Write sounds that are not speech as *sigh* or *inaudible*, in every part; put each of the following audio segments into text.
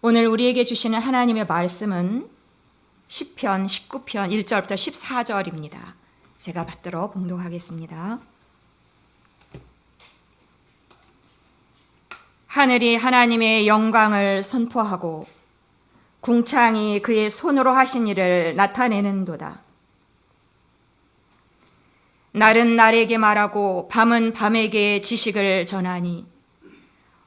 오늘 우리에게 주시는 하나님의 말씀은 10편 19편 1절부터 14절입니다. 제가 받들어 봉독하겠습니다. 하늘이 하나님의 영광을 선포하고 궁창이 그의 손으로 하신 일을 나타내는도다. 날은 날에게 말하고 밤은 밤에게 지식을 전하니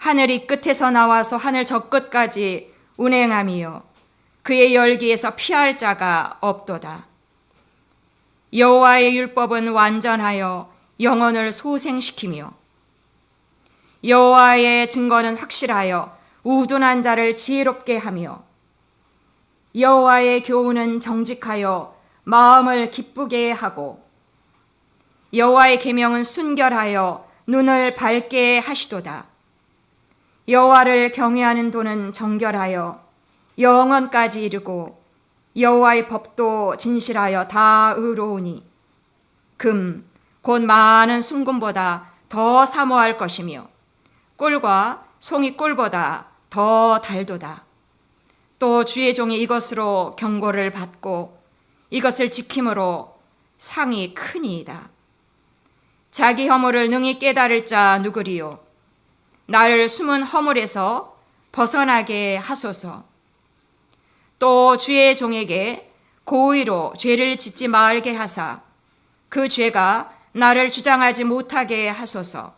하늘이 끝에서 나와서 하늘 저 끝까지 운행하며 그의 열기에서 피할 자가 없도다. 여호와의 율법은 완전하여 영혼을 소생시키며 여호와의 증거는 확실하여 우둔한 자를 지혜롭게 하며 여호와의 교훈은 정직하여 마음을 기쁘게 하고 여호와의 계명은 순결하여 눈을 밝게 하시도다. 여호와를 경외하는 도는 정결하여 영원까지 이르고 여호와의 법도 진실하여 다 의로우니 금 곧 많은 순금보다 더 사모할 것이며 꿀과 송이 꿀보다 더 달도다. 또 주의 종이 이것으로 경고를 받고 이것을 지킴으로 상이 크니이다. 자기 허물을 능히 깨달을 자 누구리요? 나를 숨은 허물에서 벗어나게 하소서. 또 주의 종에게 고의로 죄를 짓지 말게 하사 그 죄가 나를 주장하지 못하게 하소서.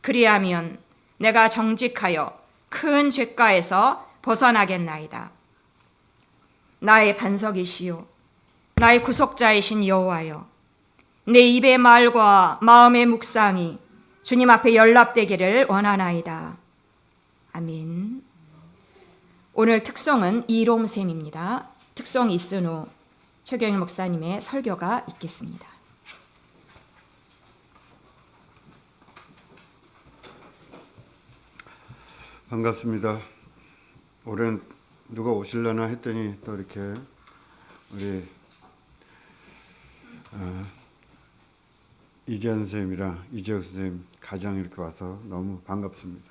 그리하면 내가 정직하여 큰 죄가에서 벗어나겠나이다. 나의 반석이시요 나의 구속자이신 여호와여 내 입의 말과 마음의 묵상이 주님 앞에 연락되기를 원하나이다. 아멘. 오늘 특성은 이롬샘입니다. 특성 후 최경일 목사님의 설교가 있겠습니다. 반갑습니다. 올해는 누가 오실려나 했더니 또 이렇게 우리 어, 이재현 선생님이랑 이재혁 선생님 가장 이렇게 와서 너무 반갑습니다.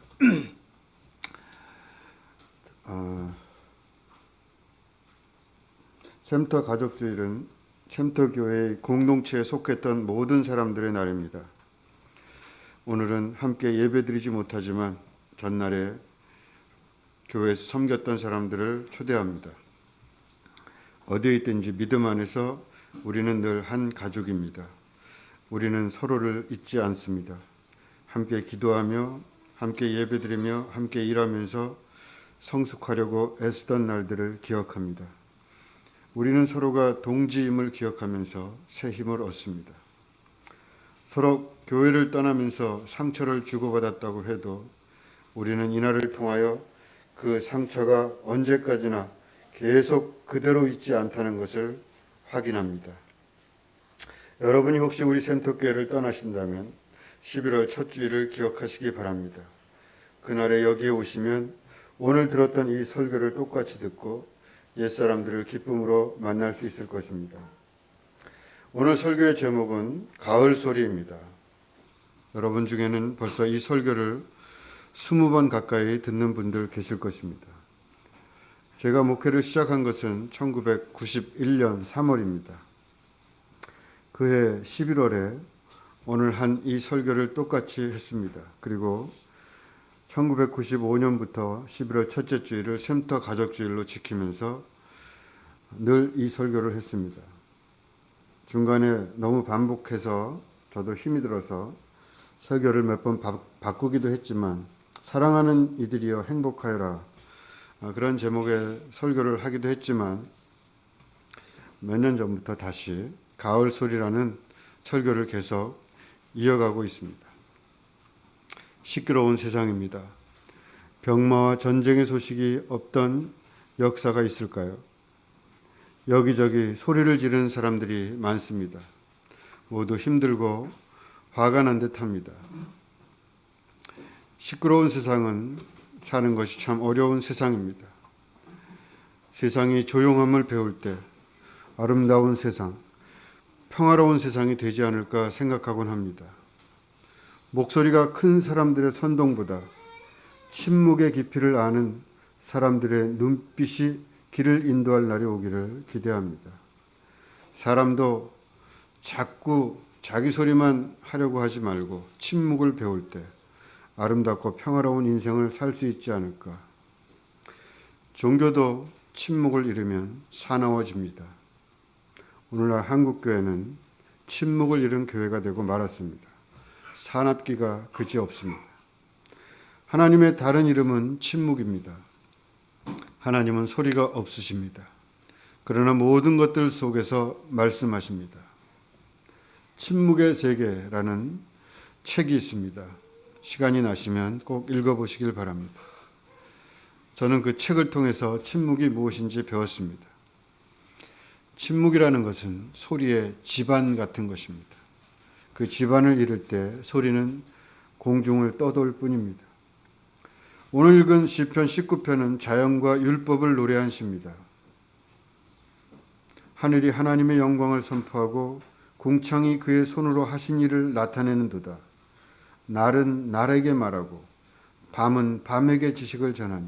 어, *clears throat* 샘터 가족주일은 샘터 교회의 공동체에 속했던 모든 사람들의 날입니다. 오늘은 함께 예배드리지 못하지만 전날에 교회에서 섬겼던 사람들을 초대합니다. 어디에 있든지 믿음 안에서 우리는 늘 한 가족입니다. 우리는 서로를 잊지 않습니다. 함께 기도하며 함께 예배드리며 함께 일하면서 성숙하려고 애쓰던 날들을 기억합니다. 우리는 서로가 동지임을 기억하면서 새 힘을 얻습니다. 서로 교회를 떠나면서 상처를 주고받았다고 해도 우리는 이날을 통하여 그 상처가 언제까지나 계속 그대로 있지 않다는 것을 확인합니다. 여러분이 혹시 우리 센터교회를 떠나신다면 11월 첫 주일을 기억하시기 바랍니다. 그날에 여기에 오시면 오늘 들었던 이 설교를 똑같이 듣고 옛사람들을 기쁨으로 만날 수 있을 것입니다. 오늘 설교의 제목은 가을 소리입니다. 여러분 중에는 벌써 이 설교를 20번 가까이 듣는 분들 계실 것입니다. 제가 목회를 시작한 것은 1991년 3월입니다. 그해 11월에 오늘 한 이 설교를 똑같이 했습니다. 그리고 1995년부터 11월 첫째 주일을 샘터 가족주일로 지키면서 늘 이 설교를 했습니다. 중간에 너무 반복해서 저도 힘이 들어서 설교를 몇 번 바꾸기도 했지만 사랑하는 이들이여 행복하여라 아, 그런 제목의 설교를 하기도 했지만 몇 년 전부터 다시 가을 소리라는 설교를 계속 이어가고 있습니다. 시끄러운 세상입니다. 병마와 전쟁의 소식이 없던 역사가 있을까요? 여기저기 소리를 지르는 사람들이 많습니다. 모두 힘들고 화가 난 듯합니다. 시끄러운 세상은 사는 것이 참 어려운 세상입니다. 세상이 조용함을 배울 때 아름다운 세상, 평화로운 세상이 되지 않을까 생각하곤 합니다. 목소리가 큰 사람들의 선동보다 침묵의 깊이를 아는 사람들의 눈빛이 길을 인도할 날이 오기를 기대합니다. 사람도 자꾸 자기 소리만 하려고 하지 말고 침묵을 배울 때 아름답고 평화로운 인생을 살 수 있지 않을까. 종교도 침묵을 잃으면 사나워집니다. 오늘날 한국교회는 침묵을 잃은 교회가 되고 말았습니다. 산업기가 그지 없습니다. 하나님의 다른 이름은 침묵입니다. 하나님은 소리가 없으십니다. 그러나 모든 것들 속에서 말씀하십니다. 침묵의 세계라는 책이 있습니다. 시간이 나시면 꼭 읽어보시길 바랍니다. 저는 그 책을 통해서 침묵이 무엇인지 배웠습니다. 침묵이라는 것은 소리의 지반 같은 것입니다. 그 지반을 잃을 때 소리는 공중을 떠돌 뿐입니다. 오늘 읽은 시편 19편은 자연과 율법을 노래한 시입니다. 하늘이 하나님의 영광을 선포하고 궁창이 그의 손으로 하신 일을 나타내는도다. 날은 날에게 말하고 밤은 밤에게 지식을 전하니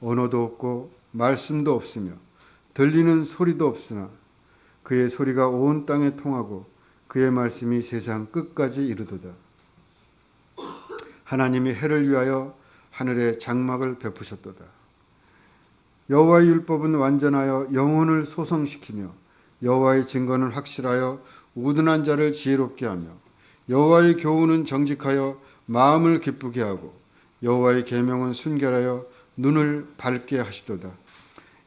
언어도 없고 말씀도 없으며 들리는 소리도 없으나 그의 소리가 온 땅에 통하고 그의 말씀이 세상 끝까지 이르도다. 하나님이 해를 위하여 하늘에 장막을 베푸셨도다. 여호와의 율법은 완전하여 영혼을 소성시키며 여호와의 증거는 확실하여 우둔한 자를 지혜롭게 하며 여호와의 교훈은 정직하여 마음을 기쁘게 하고 여호와의 계명은 순결하여 눈을 밝게 하시도다.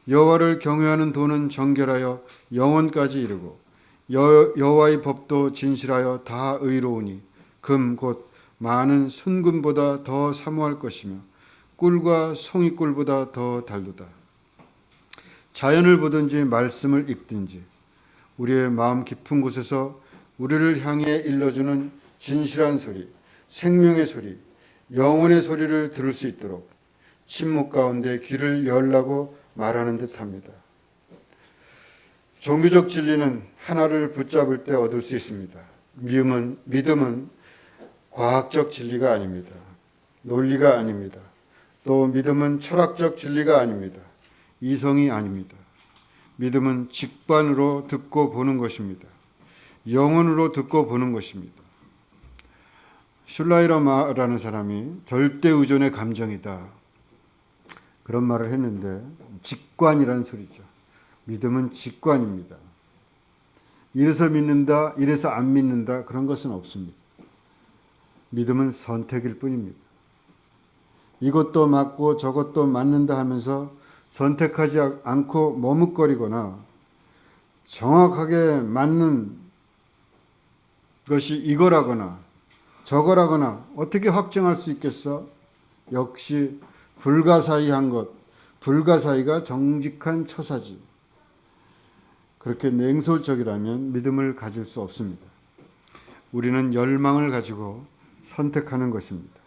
여호와를 경외하는 도는 정결하여 영원까지 이르고 여, 여호와의 법도 진실하여 다 의로우니 금 곧 많은 순금보다 더 사모할 것이며 꿀과 송이꿀보다 더 달도다. 자연을 보든지 말씀을 읽든지 우리의 마음 깊은 곳에서 우리를 향해 일러주는 진실한 소리, 생명의 소리, 영혼의 소리를 들을 수 있도록 침묵 가운데 귀를 열라고 말하는 듯합니다. 종교적 진리는 하나를 붙잡을 때 얻을 수 있습니다. 믿음은, 믿음은 과학적 진리가 아닙니다. 논리가 아닙니다. 또 믿음은 철학적 진리가 아닙니다. 이성이 아닙니다. 믿음은 직관으로 듣고 보는 것입니다. 영혼으로 듣고 보는 것입니다. 슐라이러마라는 사람이 절대 의존의 감정이다. 그런 말을 했는데 직관이라는 소리죠. 믿음은 직관입니다. 이래서 믿는다, 이래서 안 믿는다 그런 것은 없습니다. 믿음은 선택일 뿐입니다. 이것도 맞고 저것도 맞는다 하면서 선택하지 않고 머뭇거리거나 정확하게 맞는 것이 이거라거나 저거라거나 어떻게 확정할 수 있겠어? 역시 불가사의한 것, 불가사의가 정직한 처사지. 그렇게 냉소적이라면 믿음을 가질 수 없습니다. 우리는 열망을 가지고 선택하는 것입니다.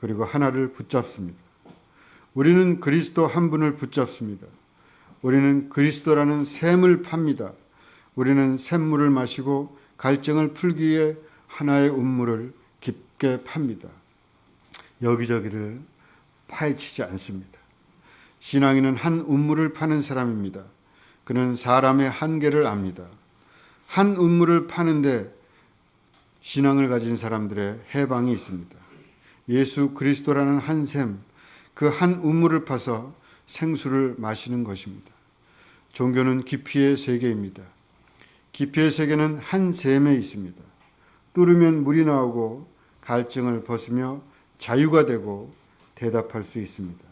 그리고 하나를 붙잡습니다. 우리는 그리스도 한 분을 붙잡습니다. 우리는 그리스도라는 샘을 팝니다. 우리는 샘물을 마시고 갈증을 풀기 위해 하나의 운물을 깊게 팝니다. 여기저기를 파헤치지 않습니다. 신앙인은 한 운물을 파는 사람입니다. 그는 사람의 한계를 압니다. 한 운물을 파는데 신앙을 가진 사람들의 해방이 있습니다. 예수 그리스도라는 한 샘, 그한 우물을 파서 생수를 마시는 것입니다. 종교는 깊이의 세계입니다. 깊이의 세계는 한 샘에 있습니다. 뚫으면 물이 나오고 갈증을 벗으며 자유가 되고 대답할 수 있습니다.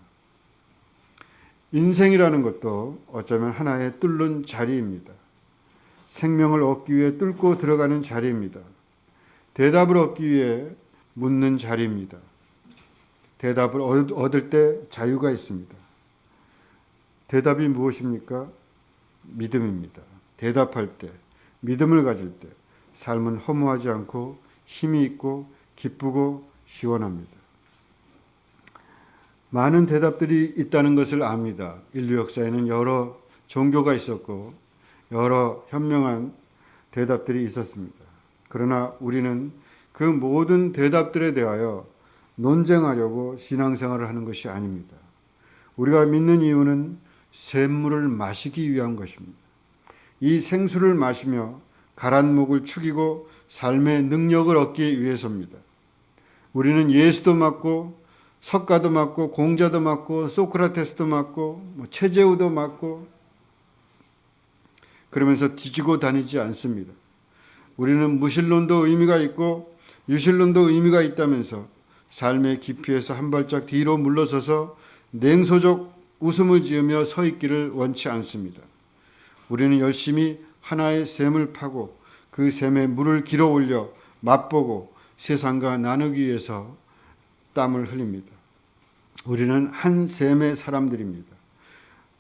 인생이라는 것도 어쩌면 하나의 뚫는 자리입니다. 생명을 얻기 위해 뚫고 들어가는 자리입니다. 대답을 얻기 위해 묻는 자리입니다. 대답을 얻을 때 자유가 있습니다. 대답이 무엇입니까? 믿음입니다. 대답할 때, 믿음을 가질 때, 삶은 허무하지 않고 힘이 있고 기쁘고 시원합니다. 많은 대답들이 있다는 것을 압니다. 인류 역사에는 여러 종교가 있었고 여러 현명한 대답들이 있었습니다. 그러나 우리는 그 모든 대답들에 대하여 논쟁하려고 신앙생활을 하는 것이 아닙니다. 우리가 믿는 이유는 샘물을 마시기 위한 것입니다. 이 생수를 마시며 가란 목을 축이고 삶의 능력을 얻기 위해서입니다. 우리는 예수도 맞고 석가도 맞고 공자도 맞고 소크라테스도 맞고 뭐 최재우도 맞고 그러면서 뒤지고 다니지 않습니다. 우리는 무신론도 의미가 있고 유신론도 의미가 있다면서 삶의 깊이에서 한 발짝 뒤로 물러서서 냉소적 웃음을 지으며 서 있기를 원치 않습니다. 우리는 열심히 하나의 샘을 파고 그 샘에 물을 길어 올려 맛보고 세상과 나누기 위해서 땀을 흘립니다. 우리는 한 샘의 사람들입니다.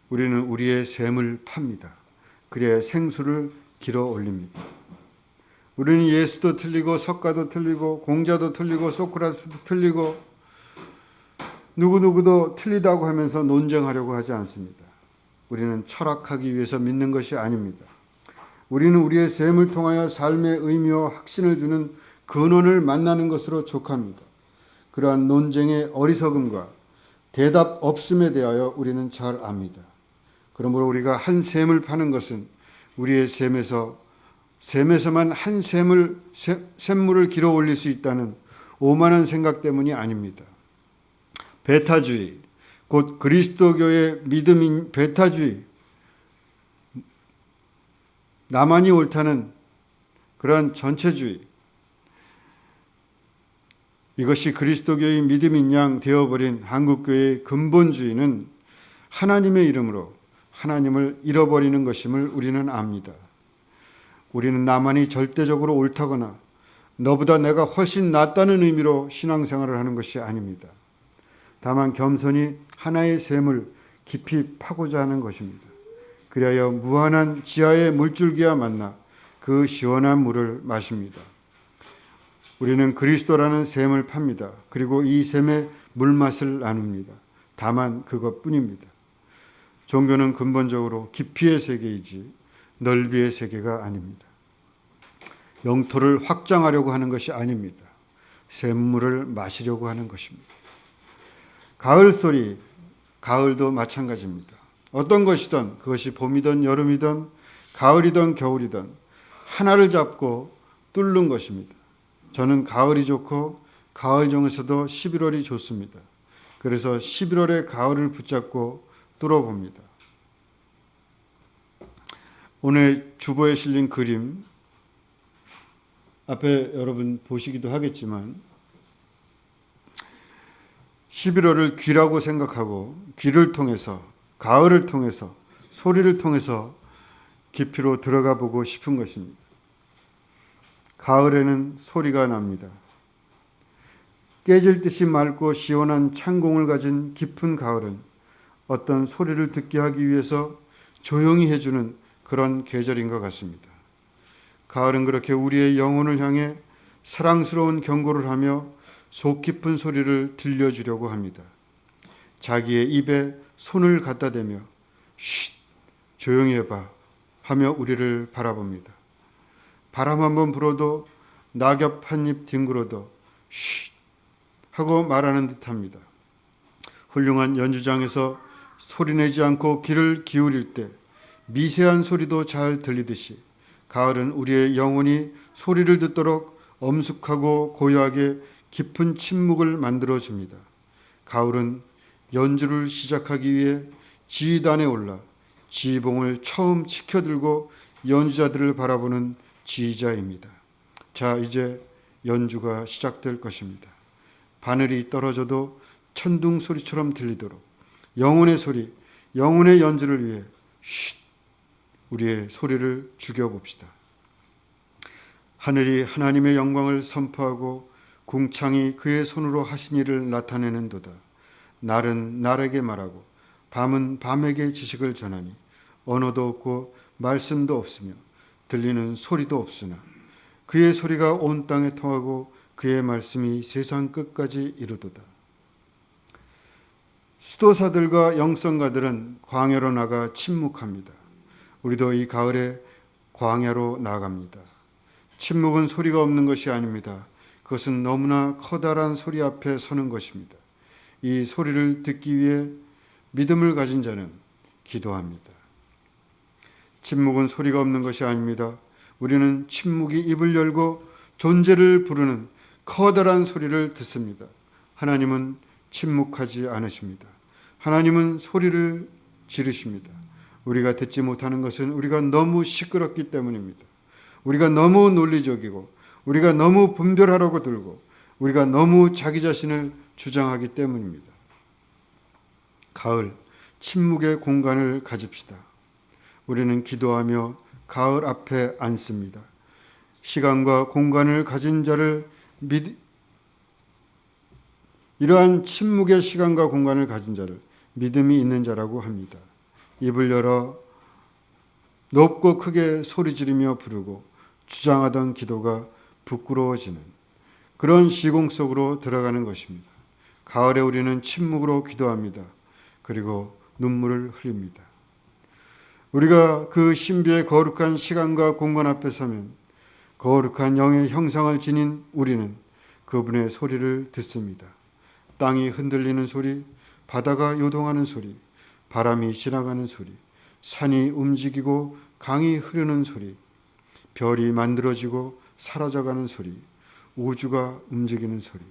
우리는 우리의 샘을 팝니다. 그래야 생수를 길어 올립니다. 우리는 예수도 틀리고 석가도 틀리고 공자도 틀리고 소크라스도 틀리고 누구누구도 틀리다고 하면서 논쟁하려고 하지 않습니다. 우리는 철학하기 위해서 믿는 것이 아닙니다. 우리는 우리의 셈을 통하여 삶의 의미와 확신을 주는 근원을 만나는 것으로 족합니다. 그러한 논쟁의 어리석음과 대답 없음에 대하여 우리는 잘 압니다. 그러므로 우리가 한 셈을 파는 것은 우리의 셈에서 셈에서만 한 셈을 샘물을 길어 올릴 수 있다는 오만한 생각 때문이 아닙니다. 베타주의, 곧 그리스도교의 믿음인 베타주의, 나만이 옳다는 그러한 전체주의, 이것이 그리스도교의 믿음인 양 되어버린 한국교회의 근본주의는 하나님의 이름으로 하나님을 잃어버리는 것임을 우리는 압니다. 우리는 나만이 절대적으로 옳다거나 너보다 내가 훨씬 낫다는 의미로 신앙생활을 하는 것이 아닙니다. 다만 겸손히 하나의 샘을 깊이 파고자 하는 것입니다. 그리하여 무한한 지하의 물줄기와 만나 그 시원한 물을 마십니다. 우리는 그리스도라는 샘을 팝니다. 그리고 이 샘의 물맛을 나눕니다. 다만 그것뿐입니다. 종교는 근본적으로 깊이의 세계이지 넓이의 세계가 아닙니다. 영토를 확장하려고 하는 것이 아닙니다. 샘물을 마시려고 하는 것입니다. 가을 소리, 가을도 마찬가지입니다. 어떤 것이든 그것이 봄이든 여름이든 가을이든 겨울이든 하나를 잡고 뚫는 것입니다. 저는 가을이 좋고 가을 중에서도 11월이 좋습니다. 그래서 11월의 가을을 붙잡고 뚫어봅니다. 오늘 주보에 실린 그림 앞에 여러분 보시기도 하겠지만 11월을 귀라고 생각하고 귀를 통해서 가을을 통해서 소리를 통해서 깊이로 들어가 보고 싶은 것입니다. 가을에는 소리가 납니다. 깨질 듯이 맑고 시원한 창공을 가진 깊은 가을은 어떤 소리를 듣게 하기 위해서 조용히 해주는 그런 계절인 것 같습니다. 가을은 그렇게 우리의 영혼을 향해 사랑스러운 경고를 하며 속 깊은 소리를 들려주려고 합니다. 자기의 입에 손을 갖다 대며 쉿 조용히 해봐 하며 우리를 바라봅니다. 바람 한 번 불어도 낙엽 한입 뒹굴어도 쉿 하고 말하는 듯합니다. 훌륭한 연주장에서 소리내지 않고 귀를 기울일 때 미세한 소리도 잘 들리듯이 가을은 우리의 영혼이 소리를 듣도록 엄숙하고 고요하게 깊은 침묵을 만들어 줍니다. 가을은 연주를 시작하기 위해 지휘단에 올라 지휘봉을 처음 치켜들고 연주자들을 바라보는 지휘자입니다. 자, 이제 연주가 시작될 것입니다. 바늘이 떨어져도 천둥 소리처럼 들리도록 영혼의 소리, 영혼의 연주를 위해 쉿 우리의 소리를 죽여봅시다. 하늘이 하나님의 영광을 선포하고 궁창이 그의 손으로 하신 일을 나타내는도다. 날은 날에게 말하고 밤은 밤에게 지식을 전하니 언어도 없고 말씀도 없으며 들리는 소리도 없으나 그의 소리가 온 땅에 통하고 그의 말씀이 세상 끝까지 이르도다. 수도사들과 영성가들은 광야로 나가 침묵합니다. 우리도 이 가을에 광야로 나갑니다. 침묵은 소리가 없는 것이 아닙니다. 그것은 너무나 커다란 소리 앞에 서는 것입니다. 이 소리를 듣기 위해 믿음을 가진 자는 기도합니다. 침묵은 소리가 없는 것이 아닙니다. 우리는 침묵이 입을 열고 존재를 부르는 커다란 소리를 듣습니다. 하나님은 침묵하지 않으십니다. 하나님은 소리를 지르십니다. 우리가 듣지 못하는 것은 우리가 너무 시끄럽기 때문입니다. 우리가 너무 논리적이고 우리가 너무 분별하라고 들고 우리가 너무 자기 자신을 주장하기 때문입니다. 가을 침묵의 공간을 가집시다. 우리는 기도하며 가을 앞에 앉습니다. 시간과 공간을 가진 자를 믿 이러한 침묵의 시간과 공간을 가진 자를 믿음이 있는 자라고 합니다. 입을 열어 높고 크게 소리 지르며 부르고 주장하던 기도가 부끄러워지는 그런 시공 속으로 들어가는 것입니다. 가을에 우리는 침묵으로 기도합니다. 그리고 눈물을 흘립니다. 우리가 그 신비의 거룩한 시간과 공간 앞에 서면 거룩한 영의 형상을 지닌 우리는 그분의 소리를 듣습니다. 땅이 흔들리는 소리, 바다가 요동하는 소리, 바람이 지나가는 소리, 산이 움직이고 강이 흐르는 소리, 별이 만들어지고 사라져가는 소리, 우주가 움직이는 소리.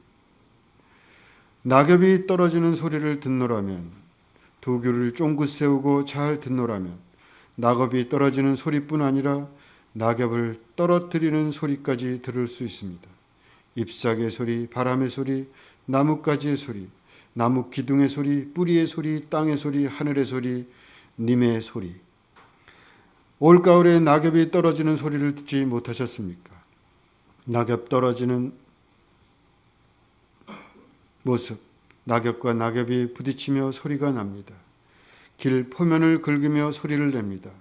낙엽이 떨어지는 소리를 듣노라면 두 귀를 쫑긋 세우고 잘 듣노라면 낙엽이 떨어지는 소리뿐 아니라 낙엽을 떨어뜨리는 소리까지 들을 수 있습니다. 잎사귀의 소리, 바람의 소리, 나뭇가지의 소리, 나무 기둥의 소리, 뿌리의 소리, 땅의 소리, 하늘의 소리, 님의 소리. 올가을에 낙엽이 떨어지는 소리를 듣지 못하셨습니까? 낙엽 떨어지는 모습, 낙엽과 낙엽이 부딪히며 소리가 납니다. 길 포면을 긁으며 소리를 냅니다.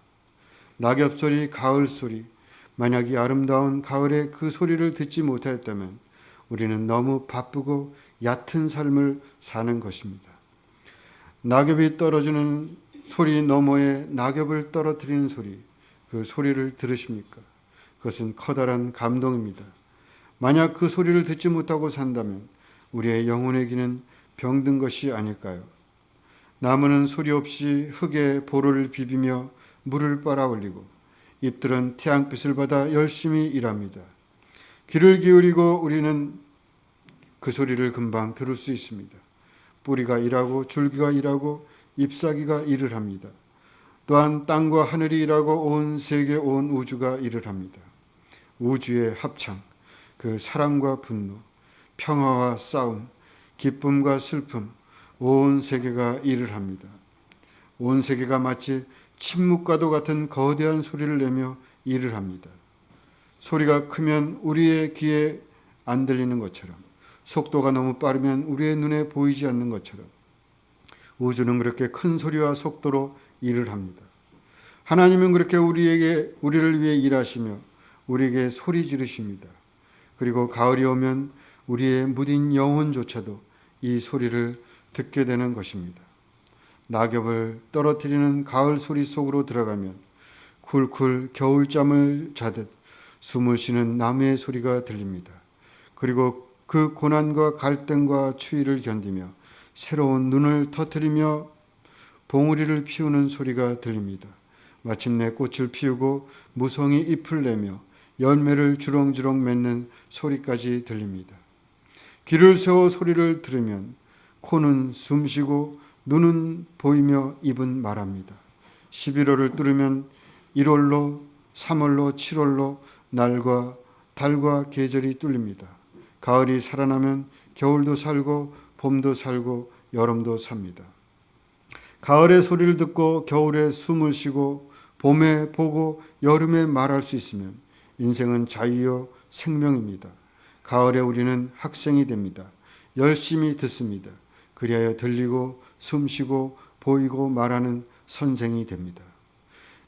낙엽 소리, 가을 소리, 만약 이 아름다운 가을에 그 소리를 듣지 못하였다면 우리는 너무 바쁘고 얕은 삶을 사는 것입니다. 낙엽이 떨어지는 소리 너머에 낙엽을 떨어뜨리는 소리, 그 소리를 들으십니까? 그것은 커다란 감동입니다. 만약 그 소리를 듣지 못하고 산다면 우리의 영혼에게는 병든 것이 아닐까요? 나무는 소리 없이 흙에 볼을 비비며 물을 빨아 올리고 잎들은 태양빛을 받아 열심히 일합니다. 귀를 기울이고 우리는 그 소리를 금방 들을 수 있습니다. 뿌리가 일하고 줄기가 일하고 잎사귀가 일을 합니다. 또한 땅과 하늘이 일하고 온 세계 온 우주가 일을 합니다. 우주의 합창, 그 사랑과 분노, 평화와 싸움, 기쁨과 슬픔, 온 세계가 일을 합니다. 온 세계가 마치 침묵과도 같은 거대한 소리를 내며 일을 합니다. 소리가 크면 우리의 귀에 안 들리는 것처럼, 속도가 너무 빠르면 우리의 눈에 보이지 않는 것처럼, 우주는 그렇게 큰 소리와 속도로 일을 합니다. 하나님은 그렇게 우리에게 우리를 위해 일하시며 우리에게 소리 지르십니다. 그리고 가을이 오면 우리의 무딘 영혼조차도 이 소리를 듣게 되는 것입니다. 낙엽을 떨어뜨리는 가을 소리 속으로 들어가면 쿨쿨 겨울잠을 자듯 숨을 쉬는 나무의 소리가 들립니다. 그리고 그 고난과 갈등과 추위를 견디며 새로운 눈을 터뜨리며 봉우리를 피우는 소리가 들립니다. 마침내 꽃을 피우고 무성이 잎을 내며 열매를 주렁주렁 맺는 소리까지 들립니다. 귀를 세워 소리를 들으면 코는 숨쉬고 눈은 보이며 입은 말합니다. 11월을 뚫으면 1월로 3월로 7월로 날과 달과 계절이 뚫립니다. 가을이 살아나면 겨울도 살고 봄도 살고 여름도 삽니다. 가을의 소리를 듣고 겨울에 숨을 쉬고 봄에 보고 여름에 말할 수 있으면 인생은 자유요 생명입니다. 가을에 우리는 학생이 됩니다. 열심히 듣습니다. 그리하여 들리고 숨쉬고 보이고 말하는 선생이 됩니다.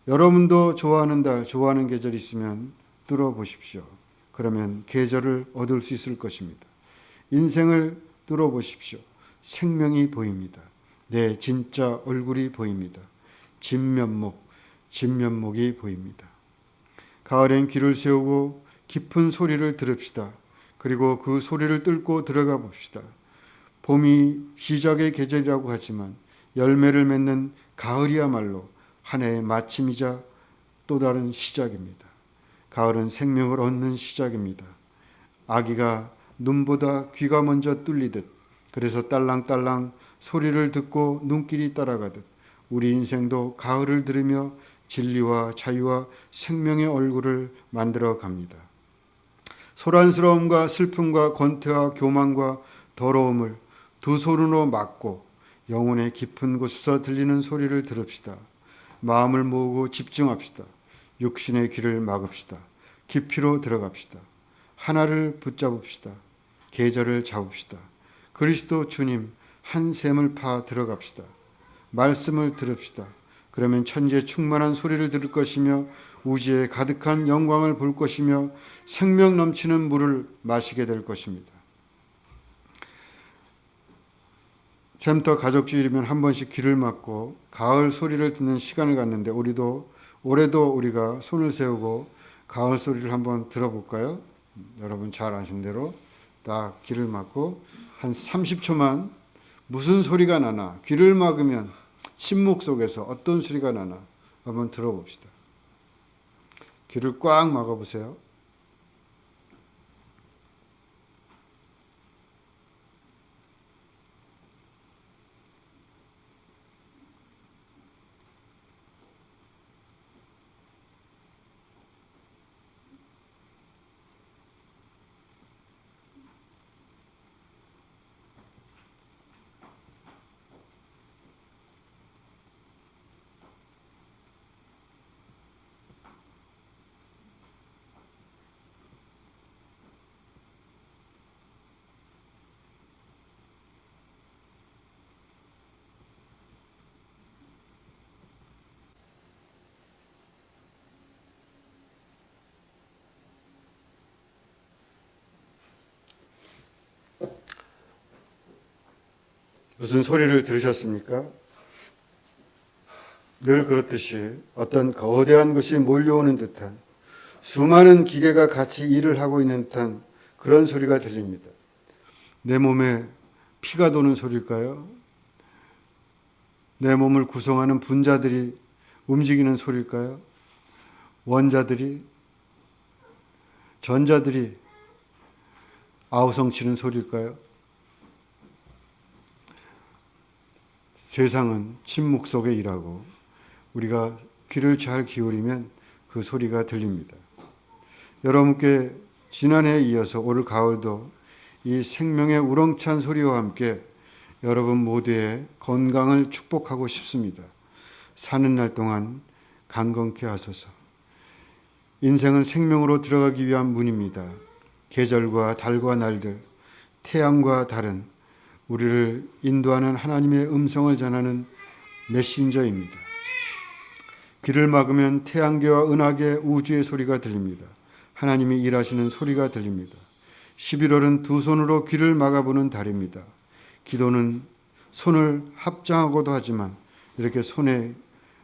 여러분도 좋아하는 달, 좋아하는 계절이 있으면 뚫어 보십시오. 그러면 계절을 얻을 수 있을 것입니다. 인생을 뚫어 보십시오. 생명이 보입니다. 내 진짜 얼굴이 보입니다. 진면목, 진면목이 보입니다. 가을엔 귀를 세우고 깊은 소리를 들읍시다. 그리고 그 소리를 뚫고 들어가 봅시다. 봄이 시작의 계절이라고 하지만 열매를 맺는 가을이야말로 한 해의 마침이자 또 다른 시작입니다. 가을은 생명을 얻는 시작입니다. 아기가 눈보다 귀가 먼저 뚫리듯 그래서 딸랑딸랑 소리를 듣고 눈길이 따라가듯 우리 인생도 가을을 들으며 진리와 자유와 생명의 얼굴을 만들어 갑니다. 소란스러움과 슬픔과 권태와 교만과 더러움을 두 손으로 막고 영혼의 깊은 곳에서 들리는 소리를 들읍시다. 마음을 모으고 집중합시다. 육신의 귀를 막읍시다. 깊이로 들어갑시다. 하나를 붙잡읍시다. 계절을 잡읍시다. 그리스도 주님 한 샘을 파 들어갑시다. 말씀을 들읍시다. 그러면 천지에 충만한 소리를 들을 것이며 우주에 가득한 영광을 볼 것이며 생명 넘치는 물을 마시게 될 것입니다. 잼터 가족 주일이면 한 번씩 귀를 막고 가을 소리를 듣는 시간을 갖는데 우리도 올해도 우리가 손을 세우고 가을 소리를 한번 들어볼까요? 여러분 잘 아신 대로 딱 귀를 막고 한 30초만 무슨 소리가 나나 귀를 막으면 침묵 속에서 어떤 소리가 나나 한번 들어봅시다. 귀를 꽉 막아보세요. 무슨 소리를 들으셨습니까? 늘 그렇듯이 어떤 거대한 것이 몰려오는 듯한 수많은 기계가 같이 일을 하고 있는 듯한 그런 소리가 들립니다. 내 몸에 피가 도는 소리일까요? 내 몸을 구성하는 분자들이 움직이는 소리일까요? 원자들이, 전자들이 아우성치는 소리일까요? 세상은 침묵 속에 일하고 우리가 귀를 잘 기울이면 그 소리가 들립니다. 여러분께 지난해에 이어서 올 가을도 이 생명의 우렁찬 소리와 함께 여러분 모두의 건강을 축복하고 싶습니다. 사는 날 동안 강건케 하소서. 인생은 생명으로 들어가기 위한 문입니다. 계절과 달과 날들, 태양과 달은 우리를 인도하는 하나님의 음성을 전하는 메신저입니다. 귀를 막으면 태양계와 은하계 우주의 소리가 들립니다. 하나님이 일하시는 소리가 들립니다. 11월은 두 손으로 귀를 막아보는 달입니다. 기도는 손을 합장하고도 하지만 이렇게 손에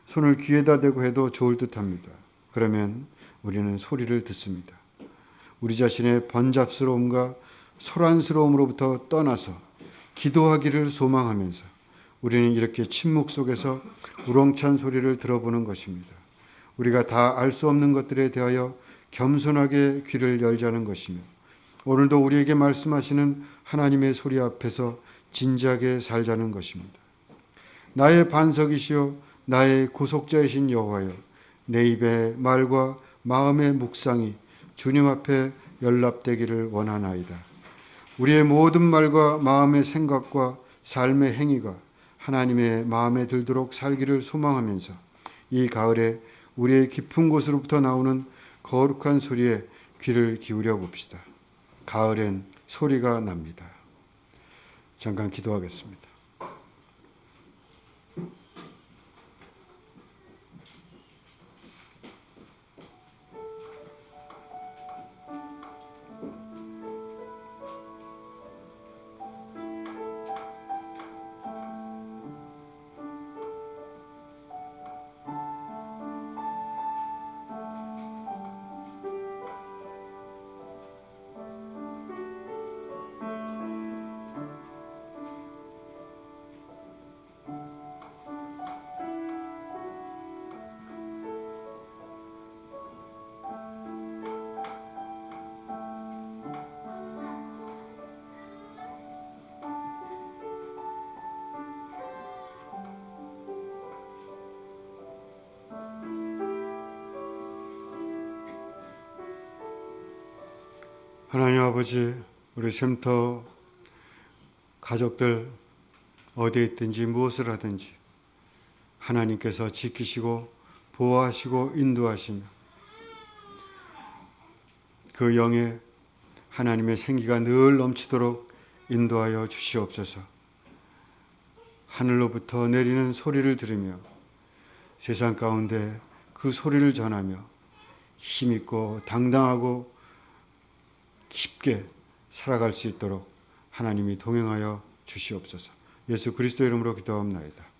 손을 귀에다 대고 해도 좋을 듯합니다. 그러면 우리는 소리를 듣습니다. 우리 자신의 번잡스러움과 소란스러움으로부터 떠나서 기도하기를 소망하면서 우리는 이렇게 침묵 속에서 우렁찬 소리를 들어보는 것입니다. 우리가 다 알 수 없는 것들에 대하여 겸손하게 귀를 열자는 것이며 오늘도 우리에게 말씀하시는 하나님의 소리 앞에서 진지하게 살자는 것입니다. 나의 반석이시요 나의 구속자이신 여호와여 내 입의 말과 마음의 묵상이 주님 앞에 연락되기를 원하나이다. 우리의 모든 말과 마음의 생각과 삶의 행위가 하나님의 마음에 들도록 살기를 소망하면서 이 가을에 우리의 깊은 곳으로부터 나오는 거룩한 소리에 귀를 기울여 봅시다. 가을엔 소리가 납니다. 잠깐 기도하겠습니다. 하나님 아버지, 우리 샘터 가족들 어디에 있든지 무엇을 하든지 하나님께서 지키시고 보호하시고 인도하시며 그 영에 하나님의 생기가 늘 넘치도록 인도하여 주시옵소서. 하늘로부터 내리는 소리를 들으며 세상 가운데 그 소리를 전하며 힘있고 당당하고 깊게 살아갈 수 있도록 하나님이 동행하여 주시옵소서. 예수 그리스도 이름으로 기도합나이다.